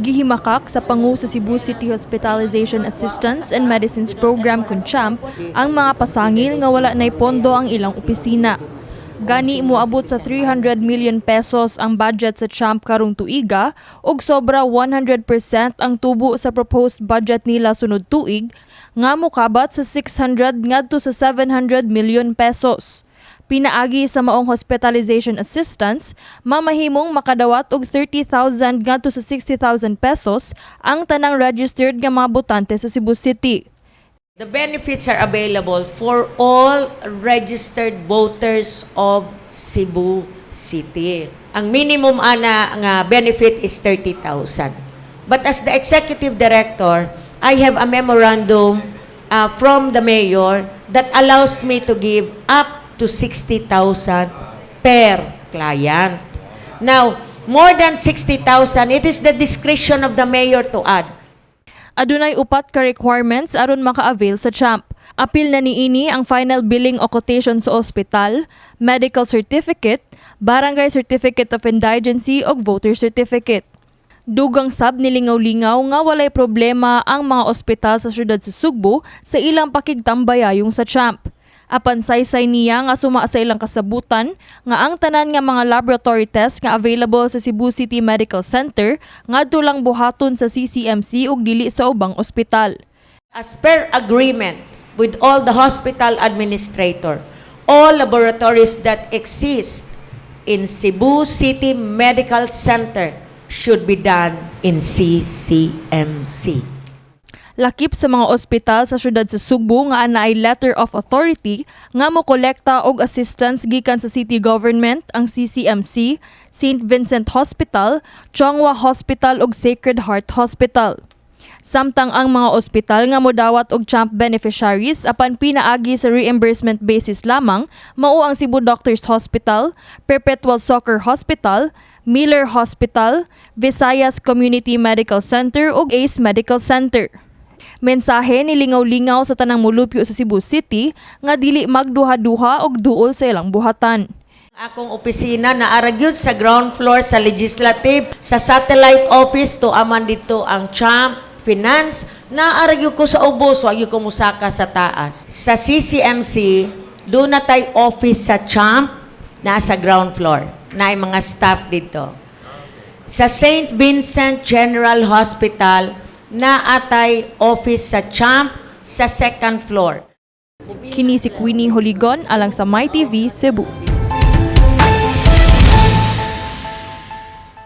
Gihimakak sa pangu sa Cebu City Hospitalization Assistance and Medicines Program kun CHAMP ang mga pasangil nga wala nay pondo ang ilang opisina. Gani moabot sa 300 million pesos ang budget sa CHAMP karong tuiga ug sobra 100% ang tubo sa proposed budget nila sunod tuig nga mokabat sa 600 ngadto sa 700 million pesos. Pinaagi sa maong hospitalization assistance, mamahimong makadawat og 30,000 ngadto sa 60,000 pesos ang tanang registered nga mga botante sa Cebu City. The benefits are available for all registered voters of Cebu City. Ang minimum ana nga benefit is 30,000. But as the executive director, I have a memorandum uh, from the mayor that allows me to give up to 60,000 per client. Now, more than 60,000, it is the discretion of the mayor to add. Adunay upat ka requirements aron maka-avail sa CHAMP. Apil na niini ang final billing o quotation sa ospital, medical certificate, barangay certificate of indigency o voter certificate. Dugang sab nilingaw-lingaw nga walay problema ang mga ospital sa syudad sa Sugbo sa ilang pakigtambayayong sa CHAMP. Apan saysay niya nga suma sa ilang kasabutan nga ang tanan nga mga laboratory test nga available sa Cebu City Medical Center ngadto lang buhaton sa CCMC ug dili sa ubang ospital. As per agreement with all the hospital administrator, all laboratories that exist in Cebu City Medical Center should be done in CCMC. Lakip sa mga ospital sa syudad sa Sugbo nga anaay letter of authority nga mo kolekta og assistance gikan sa city government ang CCMC, St. Vincent Hospital, Chongwa Hospital ug Sacred Heart Hospital. Samtang ang mga ospital nga modawat og CHAMP beneficiaries apan pinaagi sa reimbursement basis lamang mao ang Cebu Doctors Hospital, Perpetual Soccer Hospital, Miller Hospital, Visayas Community Medical Center ug ACE Medical Center. Mensahe nilingaw-lingaw sa tanang mulupyo sa Cebu City nga dili magduha-duha og duol sa ilang buhatan. Akong opisina na aragyod sa ground floor sa legislative, sa satellite office to aman dito ang CHAMP, finance, na aragyod ko sa ubos, wag ko musaka sa taas. Sa CCMC, doon na tay office sa CHAMP, nasa ground floor, na mga staff dito. Sa St. Vincent General Hospital, na atay office sa CHAMP sa second floor. Kini si Queenie Holigon alang sa MyTV Cebu.